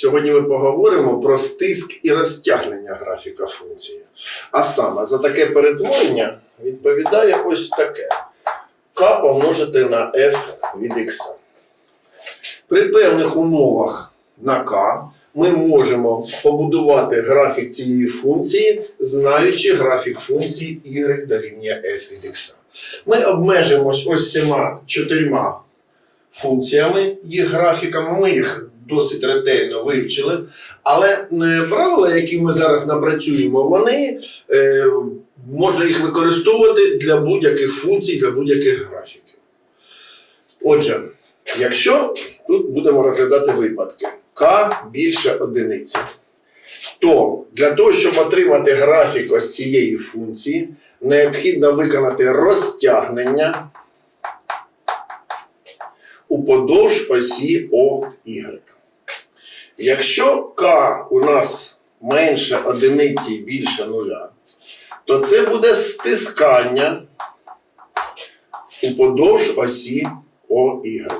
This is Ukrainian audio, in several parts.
Сьогодні ми поговоримо про стиск і розтягнення графіка функції. А саме за таке перетворення відповідає ось таке: k помножити на f від x. При певних умовах на k ми можемо побудувати графік цієї функції, знаючи графік функції y дорівнює f від x. Ми обмежимось ось цими чотирма функціями, їх графіками. Ми їх досить ретельно вивчили. Але е, правила, які ми зараз напрацюємо, вони е, можна їх використовувати для будь-яких функцій, для будь-яких графіків. Отже, якщо тут будемо розглядати випадки k більше одиниці, то для того, щоб отримати графік ось цієї функції, необхідно виконати розтягнення уподовж осі OY. Якщо k у нас менше одиниці і більше нуля, то це буде стискання уподовж осі OY.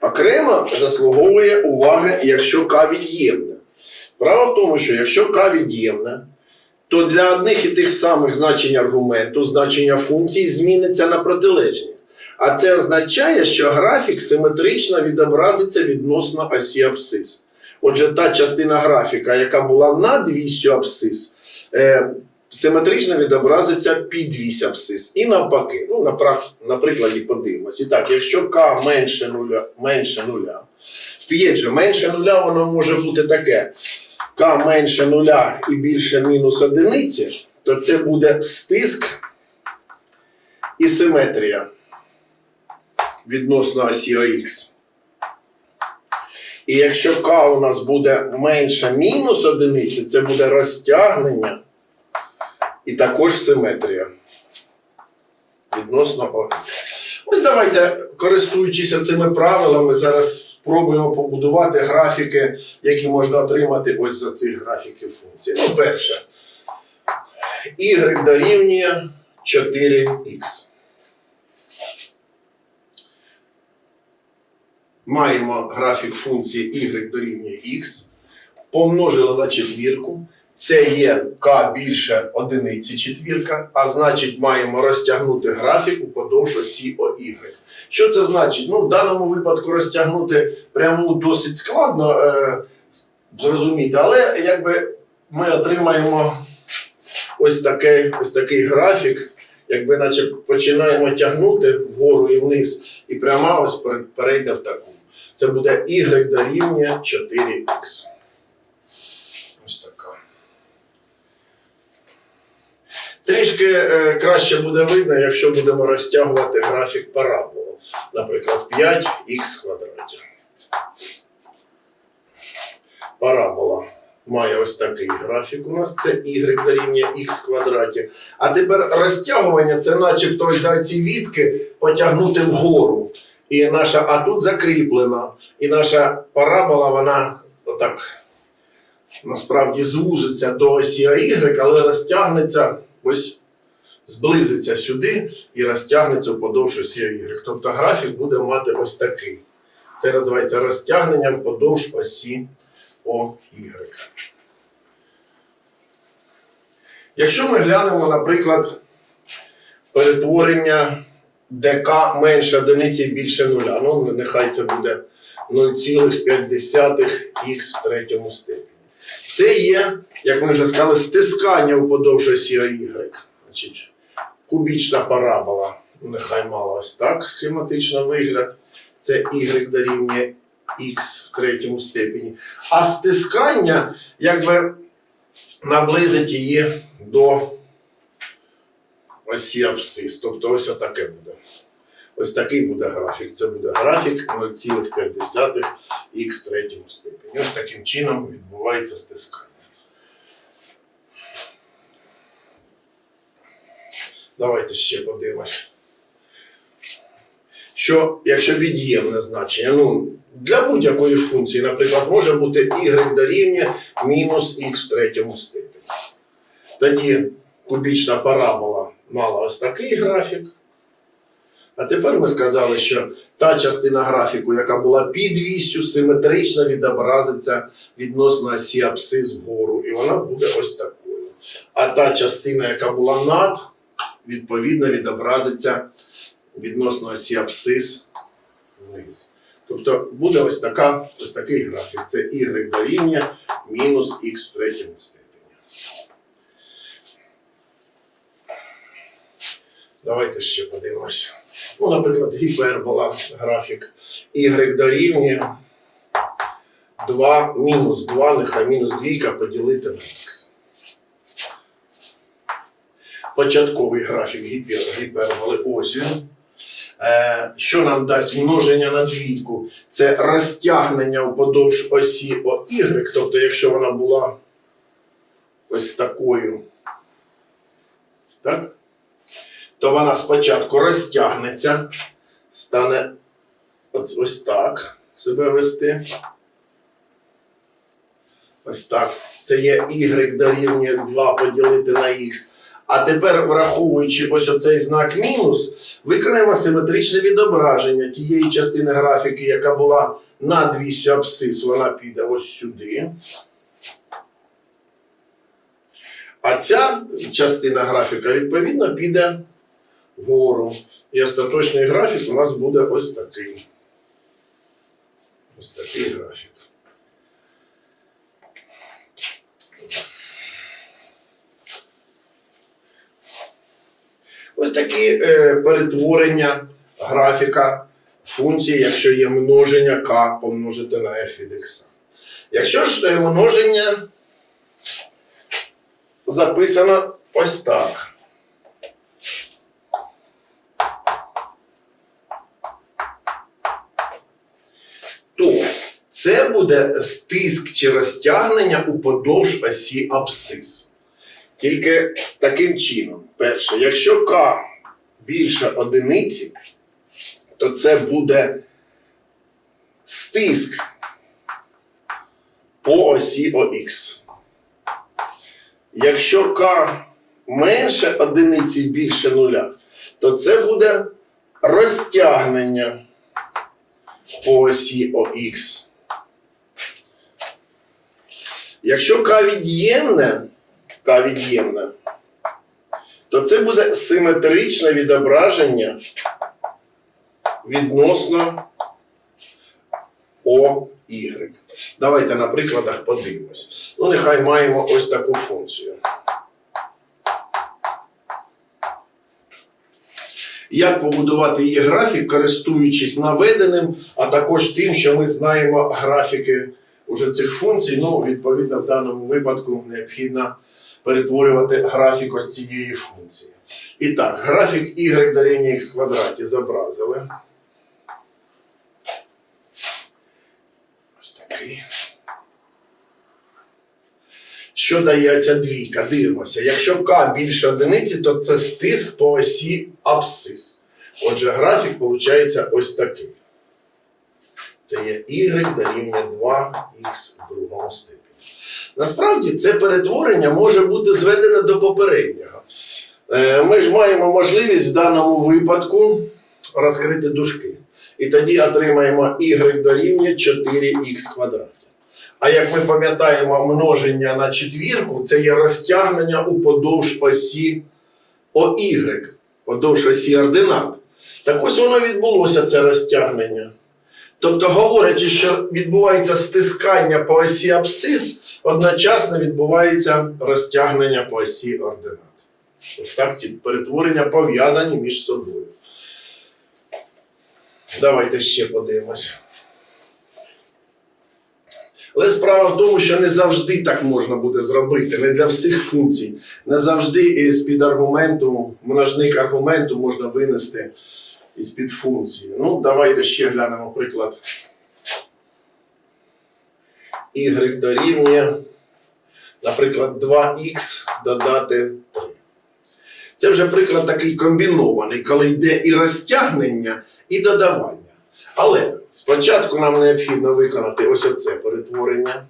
Окремо заслуговує уваги, якщо k від'ємне. Справа в тому, що якщо k від'ємне, то для одних і тих самих значень аргументу значення функції зміниться на протилежні. А це означає, що графік симетрично відобразиться відносно осі абсцис. Отже, та частина графіка, яка була над вісю абсцис, е, симетрично відобразиться під вісь абсцис. І навпаки. Ну, на, на прикладі подивимось. І так, якщо k менше нуля, менше нуля, вп'єть же, менше нуля воно може бути таке. k менше нуля і більше мінус одиниці, то це буде стиск і симетрія відносно осі ОХ. І якщо К у нас буде менше мінус одиниці, це буде розтягнення і також симетрія відносно ОХ. Ось давайте, користуючись цими правилами, зараз спробуємо побудувати графіки, які можна отримати ось за цих графіків функцій. Ну, перше, y дорівнює 4х. Маємо графік функції y дорівнює x, помножили на четвірку. Це є k більше одиниці четвірка, а значить маємо розтягнути графік уподовж осі OY. Що це значить? Ну, в даному випадку розтягнути пряму досить складно е, зрозуміти, але якби ми отримаємо ось такий, ось такий графік, якби наче починаємо тягнути вгору і вниз, і пряма ось перейде в таку. Це буде y дорівнює 4х. Ось така. Трішки е, краще буде видно, якщо будемо розтягувати графік параболи. Наприклад, 5х квадраті. Парабола має ось такий графік у нас. Це y дорівнює х квадраті. А тепер розтягування це начебто за ці відки потягнути вгору. І наша, а тут закріплена. І наша парабола, вона отак насправді звузиться до осі Y, але розтягнеться ось зблизиться сюди і розтягнеться вподовж осі Y. Тобто графік буде мати ось такий. Це називається розтягненням вподовж осі OY. Якщо ми глянемо, наприклад, перетворення ДК менше одиниці більше нуля. Ну, нехай це буде 0,5х в третьому степені. Це є, як ми вже сказали, стискання вподовж осі Y. Значить, кубічна парабола. Ну, Нехай мала ось так схематично вигляд. Це y дорівнює х в третьому степені. А стискання, якби наблизить її до осі абсцис. Тобто ось отаке буде. Ось такий буде графік. Це буде графік 0,5х в третьому степені. Ось таким чином відбувається стискання. Давайте ще подивимось. Що, якщо від'ємне значення, ну, для будь-якої функції, наприклад, може бути y дорівнює мінус х в третьому степені. Тоді кубічна парабола мала ось такий графік. А тепер ми сказали, що та частина графіку, яка була під вісю, симетрично відобразиться відносно осі абсцис вгору, і вона буде ось такою. А та частина, яка була над, відповідно відобразиться відносно осі абсцис вниз. Тобто буде ось, така, ось такий графік. Це y дорівнює мінус х в третьому степені. Давайте ще подивимося. Ну, наприклад, гіпербола графік y дорівнює 2 мінус 2, нехай мінус 2 поділити на х. Початковий графік гіпер, гіперболи ось він. Е, що нам дасть множення на двійку? Це розтягнення вподовж осі ОY, тобто, якщо вона була ось такою, так? То вона спочатку розтягнеться, стане ось, ось так себе вести. Ось так. Це є y дорівнює 2 поділити на х. А тепер, враховуючи ось оцей знак мінус, викриємо симетричне відображення тієї частини графіки, яка була над вісю абсцис, вона піде ось сюди. А ця частина графіка, відповідно, піде вгору. І остаточний графік у нас буде ось такий. Ось такий графік. Ось такі е, перетворення графіка функції, якщо є множення k помножити на f від x. Якщо ж е, множення записано ось так. Це буде стиск чи розтягнення уподовж осі абсцис. Тільки таким чином. Перше, якщо К більше одиниці, то це буде стиск по осі ОХ. Якщо К менше одиниці більше нуля, то це буде розтягнення по осі ОХ. Якщо К від'ємне, К від'ємне, то це буде симетричне відображення відносно ОY. Давайте на прикладах подивимось. Ну, нехай маємо ось таку функцію. Як побудувати її графік, користуючись наведеним, а також тим, що ми знаємо графіки уже цих функцій. Ну, відповідно, в даному випадку необхідно перетворювати графік ось цієї функції. І так, графік y дорівнює x квадраті зобразили. Ось такий. Що дає ця двійка? Дивимося. Якщо k більше одиниці, то це стиск по осі абсцис. Отже, графік виходить ось такий. Це є y дорівнює 2х в другому степені. Насправді це перетворення може бути зведене до попереднього. Е, Ми ж маємо можливість в даному випадку розкрити дужки. І тоді отримаємо y дорівнює 4х квадраті. А як ми пам'ятаємо, множення на четвірку це є розтягнення уподовж осі ОY, подовж осі ординат. Так ось воно відбулося, це розтягнення. Тобто, говорячи, що відбувається стискання по осі абсцис, одночасно відбувається розтягнення по осі ординат. Ось так ці перетворення пов'язані між собою. Давайте ще подивимось. Але справа в тому, що не завжди так можна буде зробити, не для всіх функцій. Не завжди з-під аргументу, множник аргументу можна винести із-під функції. Ну, давайте ще глянемо приклад. Y дорівнює, наприклад, 2х додати 3. Це вже приклад такий комбінований, коли йде і розтягнення, і додавання. Але спочатку нам необхідно виконати ось оце перетворення.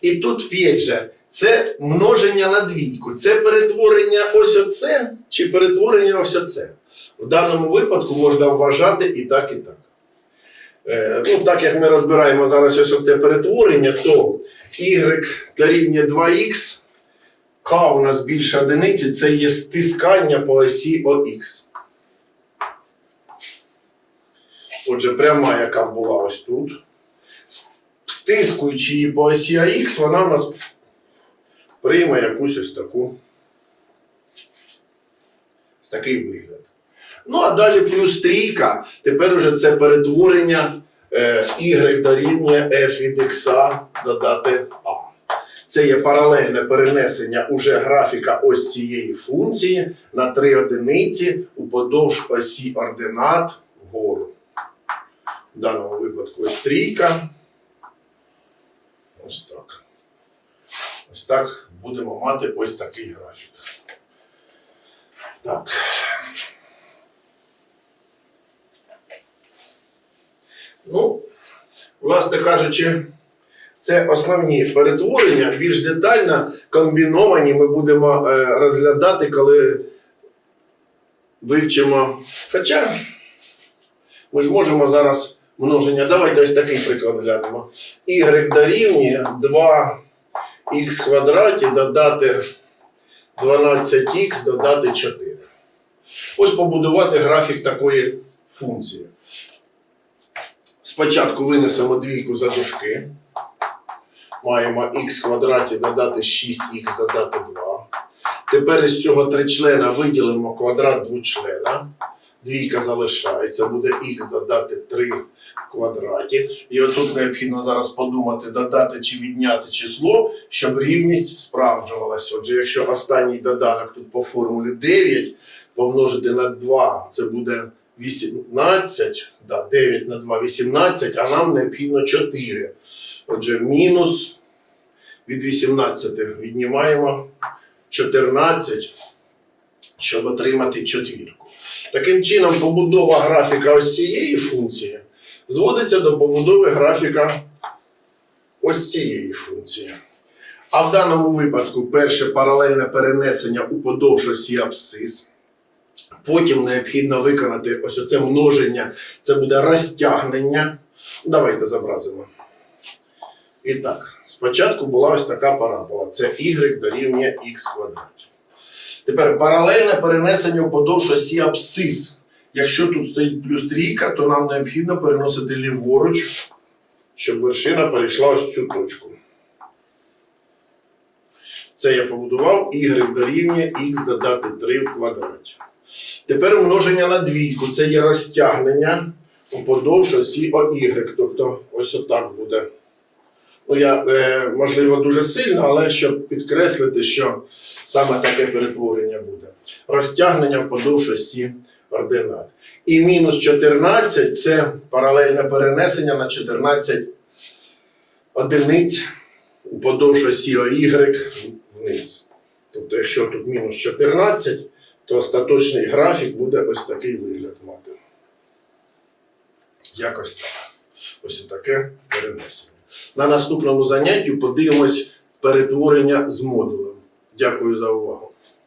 І тут п'ять же, це множення на двійку. Це перетворення ось оце чи перетворення ось оце. В даному випадку можна вважати і так, і так. Е, ну, так як ми розбираємо зараз ось оце перетворення, то y дорівнює 2х, k у нас більше одиниці, це є стискання по осі ОХ. Отже, пряма, яка була ось тут, стискуючи її по осі АХ, вона у нас прийме якусь ось таку ось такий вигляд. Ну, а далі плюс трійка, тепер уже це перетворення е, y дорівнює f від x додати a. Це є паралельне перенесення уже графіка ось цієї функції на три одиниці уподовж осі ординат вгору. В даному випадку ось трійка. Ось так. Ось так будемо мати ось такий графік. Так. Ну, власне кажучи, це основні перетворення. Більш детально комбіновані ми будемо е, розглядати, коли вивчимо. Хоча ми ж можемо зараз множення. Давайте ось такий приклад глянемо. Y дорівнює 2х квадраті додати 12х додати 4. Ось побудувати графік такої функції. Спочатку винесемо двійку за дужки. Маємо х квадраті додати 6х додати 2. Тепер із цього тричлена виділимо квадрат двочлена. Двійка залишається, буде х додати 3 квадраті. І отут необхідно зараз подумати, додати чи відняти число, щоб рівність справджувалася. Отже, якщо останній доданок тут по формулі 9 помножити на 2, це буде 18, да, 9 на 2 18, а нам необхідно 4. Отже, мінус від 18 віднімаємо 14, щоб отримати четвірку. Таким чином, побудова графіка ось цієї функції зводиться до побудови графіка ось цієї функції. А в даному випадку перше паралельне перенесення уподовж осі абсцис. Потім необхідно виконати ось оце множення, це буде розтягнення. Давайте зобразимо. І так, спочатку була ось така парабола. Це y дорівнює х квадраті. Тепер паралельне перенесення вподовж осі абсцис. Якщо тут стоїть плюс трійка, то нам необхідно переносити ліворуч, щоб вершина перейшла ось цю точку. Це я побудував y дорівнює х додати 3 в квадраті. Тепер множення на двійку. Це є розтягнення уподовж осі OY. Тобто ось отак буде. Ну, я, е, можливо, дуже сильно, але щоб підкреслити, що саме таке перетворення буде. Розтягнення вподовж осі ординат. І мінус 14 це паралельне перенесення на 14 одиниць уподовж осі OY вниз. Тобто, якщо тут мінус 14, то остаточний графік буде ось такий вигляд мати. Якось так. Ось таке перенесення. На наступному занятті подивимось перетворення з модулем. Дякую за увагу.